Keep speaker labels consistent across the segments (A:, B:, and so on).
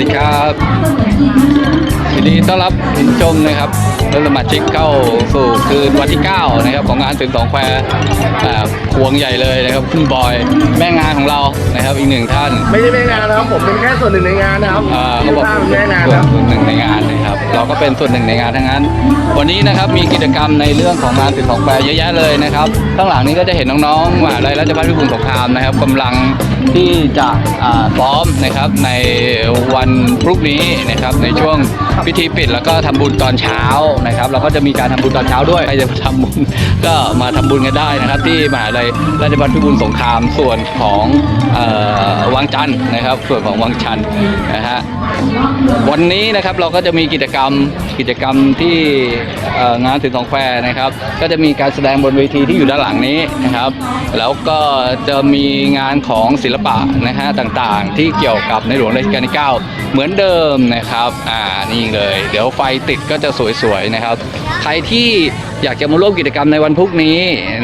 A: ดีครับยินดีต้อนรับคุณผู้ชมนะครับและสมาชิกเข้าสู่คืนวันที่ 9 นะครับ ของงานถึงสองแควร์อ่าพวงใหญ่เลยนะครับคุณบอยแม่งานของเรานะครับอีกหนึ่งท่าน
B: ไม่ใช่แม่งานนะครับผมเป็นแค่ส่วนหนึ่งในงานนะครับ
A: อ่าเขาบอก
B: ภาพเป็นแม่งาน
A: ส่ว
B: ครับ
A: ส่วนหนึ่งในงานนะครับ เราก็เป็นส่วนหนึ่งในงานทั้งนั้น วันนี้นะครับมีกิจกรรมในเรื่องของงานถึงของแปรเยอะแยะเลยนะครับข้างหลังนี้ก็จะเห็นน้องๆมหาลัยราชภัฏพิบูลสงครามนะครับกำลังที่จะอ่าซ้อมนะครับในวันพรุ่งนี้นะครับในช่วงพิธีปิดแล้วก็ทำบุญตอนเช้านะครับเราก็จะมีการทำบุญตอนเช้าด้วยใครจะมาทำบุญก็มาทำบุญกันได้นะครับ ที่มหาลัยราชภัฏพิบูลสงครามส่วนของอวังจันทร์นะครับ ส่วนของวังชันนะฮะวันนี้นะครับเราก็จะมีกิจกรรมกิ กิจกรรมที่งานถึงสองแควร์นะครับ ก็จะมีการแสดงบนเวทีที่อยู่ด้านหลังนี้นะครับ แล้วก็จะมีงานของศิลปะนะฮะต่างๆ ที่เกี่ยวกับในหลวงรัชกาลที่ 9 เหมือนเดิมนะครับอ่านี่เลย เดี๋ยวไฟติดก็จะสวยๆนะครับ ใครที่อยากจะมาร่วมกิจกรรมในวันพรุ่งนี้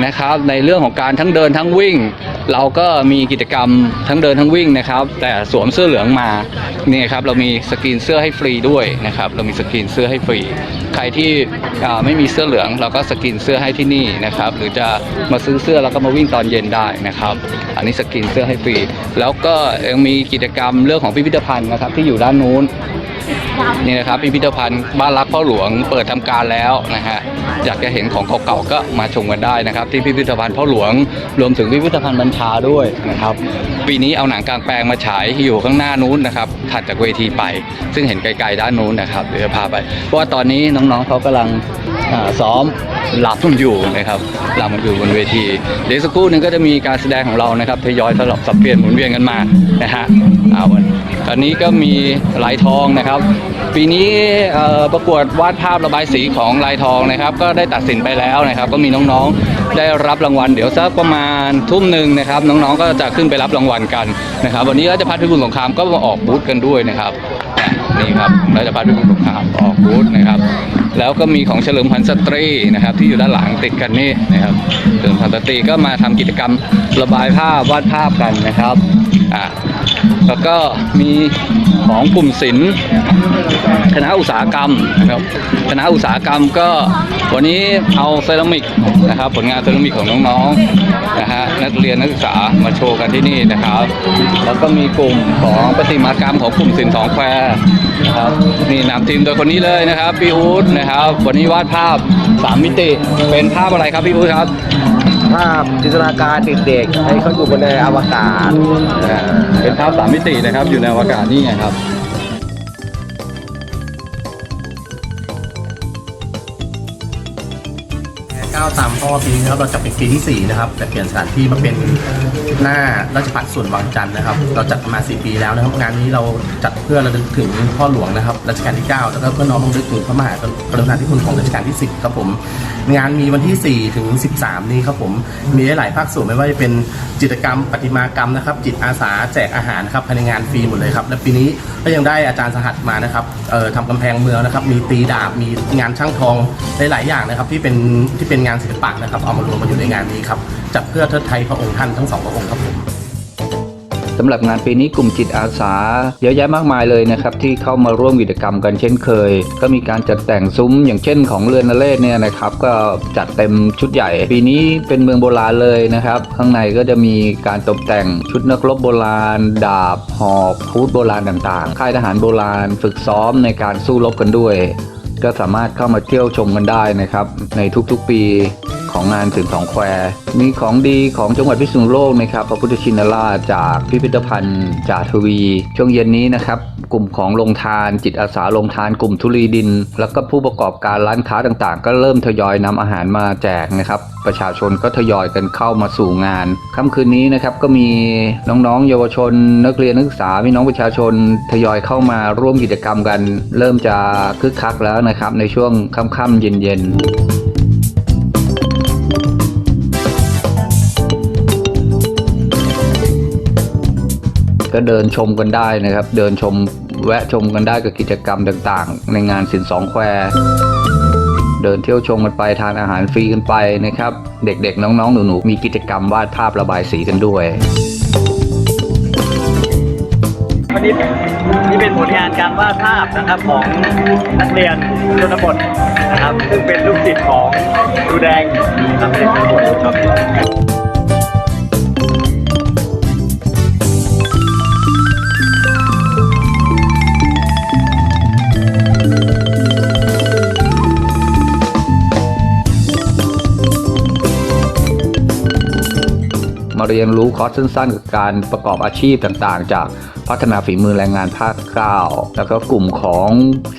A: นะครับในเรื่องของการทั้งเดินทั้งวิ่ง เราก็มีกิจกรรมทั้งเดินทั้งวิ่งนะครับ แต่สวมเสื้อเหลืองมาเนี่ยครับเรามีสกรีนเสื้อให้ฟรีด้วยนะครับ เรามีสกรีนเสื้อให้ฟรี ใครที่ไม่มีเสื้อเหลืองเราก็สกินเสื้อให้ที่นี่นะครับ หรือจะมาซื้อเสื้อแล้วก็มาวิ่งตอนเย็นได้นะครับ อันนี้สกินเสื้อให้ฟรี แล้วก็ยังมีกิจกรรมเรื่องของพิพิธภัณฑ์นะครับที่อยู่ด้านนู้น นี่นะครับพิพิธภัณฑ์บ้านรักพ่อหลวงเปิดทำการแล้วนะฮะอยากจะเห็นของเก่าๆก็มาชมกันได้นะครับ ที่พิพิธภัณฑ์พ่อหลวง รวมถึงพิพิธภัณฑ์บัญชาด้วยนะครับ ปีนี้เอาหนังกลางแปลงมาฉายอยู่ข้างหน้านู้นนะครับถัดจากเวทีไป ซึ่งเห็นไกลๆด้านนู้นนะครับเดี๋ยวพาไปเพราะว่าตอนนี้น้องๆเขากำลังซ้อม หลับอยู่นะครับหลับอยู่บนเวทีเดี๋ยวสักครู่หนึงก็จะมีการแสดงของเรานะครับทยอยสลับสับเปลี่ยนหมุนเวียนกันมานะฮะเอาวันตอนนี้ก็มีลายทองนะครับ ปีนี้ประกวดวาดภาพระบายสีของลายทองนะครับ ก็ได้ตัดสินไปแล้วนะครับ ก็มีน้องๆได้รับรางวัล เดี๋ยวสักประมาณทุ่มหนึ่งนะครับ น้องๆก็จะขึ้นไปรับรางวัลกันนะครับ วันนี้ราชพัฒพิบูลสงครามก็มาออกบูธกันด้วยนะครับ นี่ครับราชพัฒพิบูลสงครามออกบูธนะครับ แล้วก็มีของเฉลิมพันธ์สตรีนะครับ ที่อยู่ด้านหลังติดกันนี่นะครับเฉลิมพันธ์สตรีก็มาทำกิจกรรมระบายภาพวาดภาพกันนะครับอ่าแล้วก็มีของกลุ่มศิลป์คณะอุตสาหกรรมนะครับคณะอุตสาหกรรมก็วันนี้เอาเซรามิกนะครับ ผลงานเซรามิกของน้องๆ นะฮะนักเรียนนักศึกษามาโชว์กันที่นี่นะครับ แล้วก็มีกลุ่มของประติมากรรมของกลุ่มสินสองแควร์นะครับนี่นำทีมโดยคนนี้เลยนะครับพี่อู๊ดนะครับ วันนี้วาดภาพสามมิติเป็นภาพอะไรครับพี่อู๊ดครับ
B: ภาพจินตนาการเด็กๆให้เขาอยู่บนในอวกาศ
A: อ่าเป็นภาพสามมิตินะครับอยู่ในอวกาศนี่ไงครับา
B: วตามพ่อปีนี้นะครับเราจะเป็นปีที่ 4 นะครับ แต่เปลี่ยนสถานที่มาเป็นหน้าราชพัฒส่วนวังจันทร์นะครับ เราจัดมา 4 ปีแล้วนะครับ งานนี้เราจัดเพื่อระลึกถึงพ่อหลวงนะครับรัชกาลที่ 9 แล้วก็เพื่อน้อมรำลึกถึงพระมหากรุณาธิคุณของรัชกาลที่ 10 ครับผม งานมีวันที่ 4 ถึง 13 นี้ครับผม มีหลายภาคส่วนไม่ว่าจะเป็นจิตรกรรมประติมากรรมนะครับ จิตอาสาแจกอาหารครับภายในงานฟรีหมดเลยครับและปีนี้ก็ยังได้อาจารย์สหัสมานะครับเอ่อทำกำแพงเมืองนะครับ มีตีดาบมีงานช่างทองหลายๆอย่างนะครับ ที่เป็นที่เป็นงานศิลปะนะครับเอามารวมมาอยู่ในงานนี้ครับจัดเพื่อเทิดไทยพระองค์ท่านทั้งสองพระองค์ครับผม
A: สำหรับงานปีนี้กลุ่มจิตอาสาเยอะแยะมากมายเลยนะครับที่เข้ามาร่วมกิจกรรมกันเช่นเคย ก็มีการจัดแต่งซุ้มอย่างเช่นของเรือนนเรศเนี่ยนะครับก็จัดเต็มชุดใหญ่ ปีนี้เป็นเมืองโบราณเลยนะครับ ข้างในก็จะมีการตกแต่งชุดนักรบโบราณ ดาบหอกพูดโบราณต่างๆ ค่ายทหารโบราณ ฝึกซ้อมในการสู้รบกันด้วย ก็สามารถเข้ามาเที่ยวชมกันได้นะครับ ในทุกๆปี ของงานถึงสองแควมีของดีของจังหวัดพิษณุโลกนะครับพระพุทธชินราชจากพิพิธภัณฑ์จ่าทวี ช่วงเย็นนี้นะครับกลุ่มของโรงทานจิตอาสาโรงทานกลุ่มทุลีดิน แล้วก็ผู้ประกอบการร้านค้าต่างๆ ก็เริ่มทยอยนำอาหารมาแจกนะครับประชาชนก็ทยอยกันเข้ามาสู่งานค่ำคืนนี้นะครับก็มีน้องๆ เยาวชน นักเรียนนักศึกษาพี่น้องประชาชนทยอยเข้ามาร่วมกิจกรรมกัน เริ่มจะคึกคักแล้วนะครับในช่วงค่ำๆเย็นๆ ก็เดินชมกันได้นะครับ เดินชมแวะชมกันได้กับกิจกรรมต่างๆ ในงานสินสองแควเดินเที่ยวชมกันไปทานอาหารฟรีกันไปนะครับ เด็กๆ น้องๆ หนูๆ มีกิจกรรมวาดภาพระบายสีกันด้วย
B: บ
C: นี่นี่เป็นผลงานการวาดภาพนะครับของนักเรียนชนบทนะครับ ซึ่งเป็นลูกศิษย์ของครูแดงนักเรียนชนบทชอบ
A: มาเรียนรู้คอร์สสั้นๆกับการประกอบอาชีพต่างๆ จากพัฒนาฝีมือแรงงานภาค9แล้วก็กลุ่มของ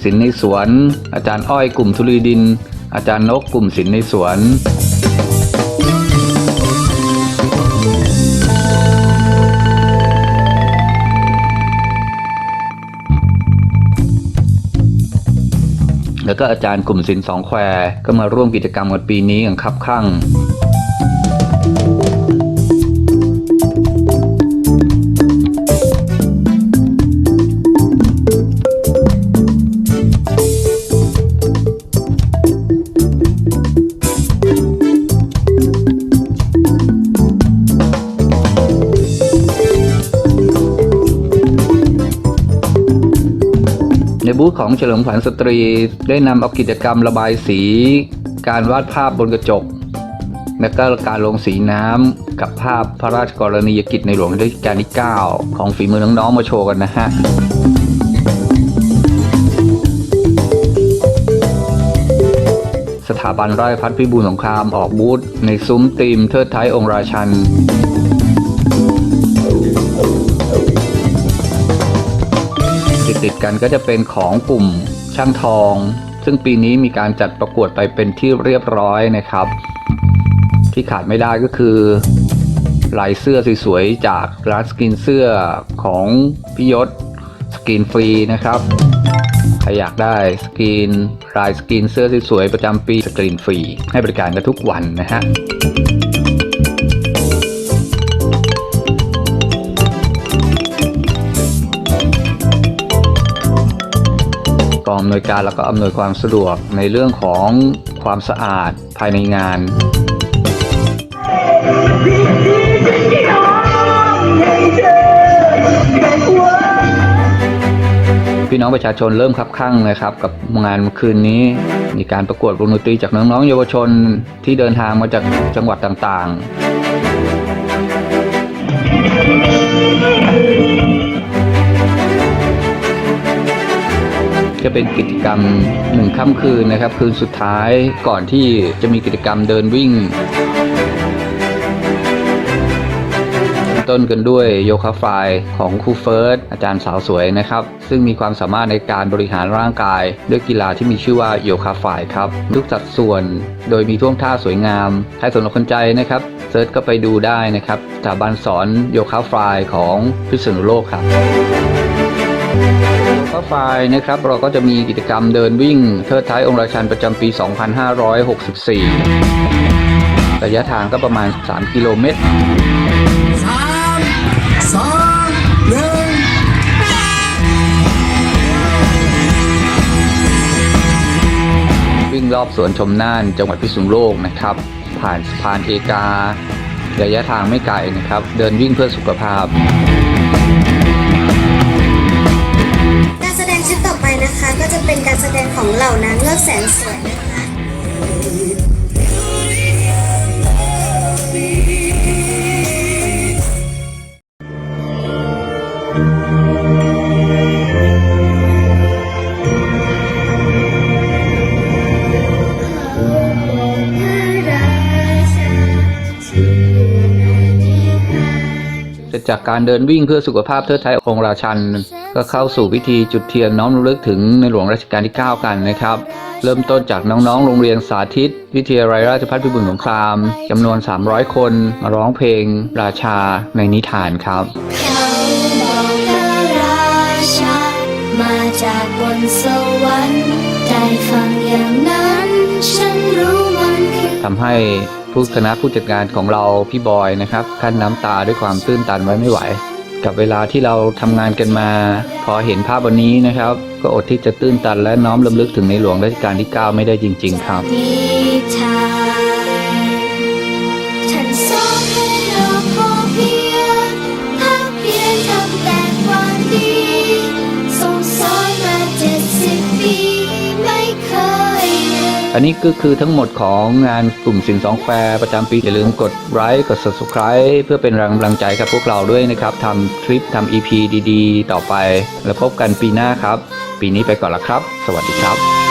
A: ศิลป์ในสวน อาจารย์อ้อยกลุ่มธุรีดิน อาจารย์นกกลุ่มศิลป์ในสวนแล้วก็อาจารย์กลุ่มศิลป์สองแควก็มาร่วมกิจกรรมกันปีนี้อย่างคับข้าง ในบูธของเฉลิมขวัญสตรีได้นำเอากิจกรรมระบายสี การวาดภาพบนกระจก และก็การลงสีน้ำกับภาพพระราชกรณียกิจในหลวงรัชกาลที่ 9 ของฝีมือน้องๆมาโชว์กันนะฮะสถาบันราชพัฒพิบูลสงครามออกบูธในซุ้มตีมเทิดไทยองค์ราชัน ติดกันก็จะเป็นของกลุ่มช่างทอง ซึ่งปีนี้มีการจัดประกวดไปเป็นที่เรียบร้อยนะครับ ที่ขาดไม่ได้ก็คือลายเสื้อสวยๆจากร้านสกินเสื้อของพิยศสกินฟรีนะครับ ใครอยากได้สกรีนลายสกรีนเสื้อสวยๆประจำปีสกรีนฟรี ให้บริการกันทุกวันนะฮะ กองอำนวยการแล้วก็อำนวยความสะดวกในเรื่องของความสะอาดภายในงานพี่น้องประชาชนเริ่มคับข้างนะครับ กับงานคืนนี้ มีการประกวดวงดนตรีจากน้องๆเยาวชนที่เดินทางมาจากจังหวัดต่างๆ จะเป็นกิจกรรมหนึ่งค่ำคืนนะครับ คืนสุดท้ายก่อนที่จะมีกิจกรรมเดินวิ่ง ต้นกันด้วยโยคะไฟล์ของครูเฟิร์สอาจารย์สาวสวยนะครับ ซึ่งมีความสามารถในการบริหารร่างกาย ด้วยกีฬาที่มีชื่อว่าโยคะไฟล์ครับทุกสัดส่วนโดยมีท่วงท่าสวยงามใครสนใจนะครับเซิร์ชก็ไปดูได้นะครับสถาบันสอนโยคะไฟล์ของพิษณุโลกครับ โยคะไฟนะครับเราก็จะมีกิจกรรมเดินวิ่งเทิดท้ายองค์ราชันประจำปี 2564 ระยะทางก็ประมาณ 3 กิโลเมตรวิ่งรอบสวนชมน่านจังหวัดพิษณุโลกนะครับ ผ่านสะพานเอกา ระยะทางไม่ไกลนะครับ เดินวิ่งเพื่อสุขภาพ
D: ชุดต่อไปนะคะ ก็จะเป็นการแสดงของเหล่านางเงือกแสนสวยนะคะ
A: เสร็จจากการเดินวิ่งเพื่อสุขภาพเทิดไทยองค์ราชัน ก็เข้าสู่พิธีจุดเทียนน้อมรำลึกถึงในหลวงรัชกาลที่ 9 กันนะครับ เริ่มต้นจากน้องๆ โรงเรียนสาธิต วิทยาลัยราชภัฏพิบูลสงครามจำนวน 300 คนมาร้องเพลง ราชาในนิทานครับ
E: เขาบอกพระราชามาจากบนสวรรค์ได้ฟังอย่างนั้นฉันรู้มันคือ
A: ทำให้ผู้คณะผู้จัดการของเราพี่บอยนะครับขั้นน้ำตาด้วยความตื้นตันไว้ไม่ไหว กับเวลาที่เราทำงานกันมา พอเห็นภาพวันนี้นะครับ ก็อดที่จะตื้นตันและน้อมลำลึกถึงในหลวงรัชกาลที่ 9 ไม่ได้จริง ๆ ครับ
E: อัน
A: นี้ก็คือทั้งหมดของงานกลุ่มสินสองแฟร์ประจำปี อย่าลืมกดไลค์กด subscribe เพื่อเป็นแรงกำลังใจกับพวกเราด้วยนะครับทำทริปทำ EP ดีๆ ต่อไป แล้วพบกันปีหน้าครับ ปีนี้ไปก่อนละครับ สวัสดีครับ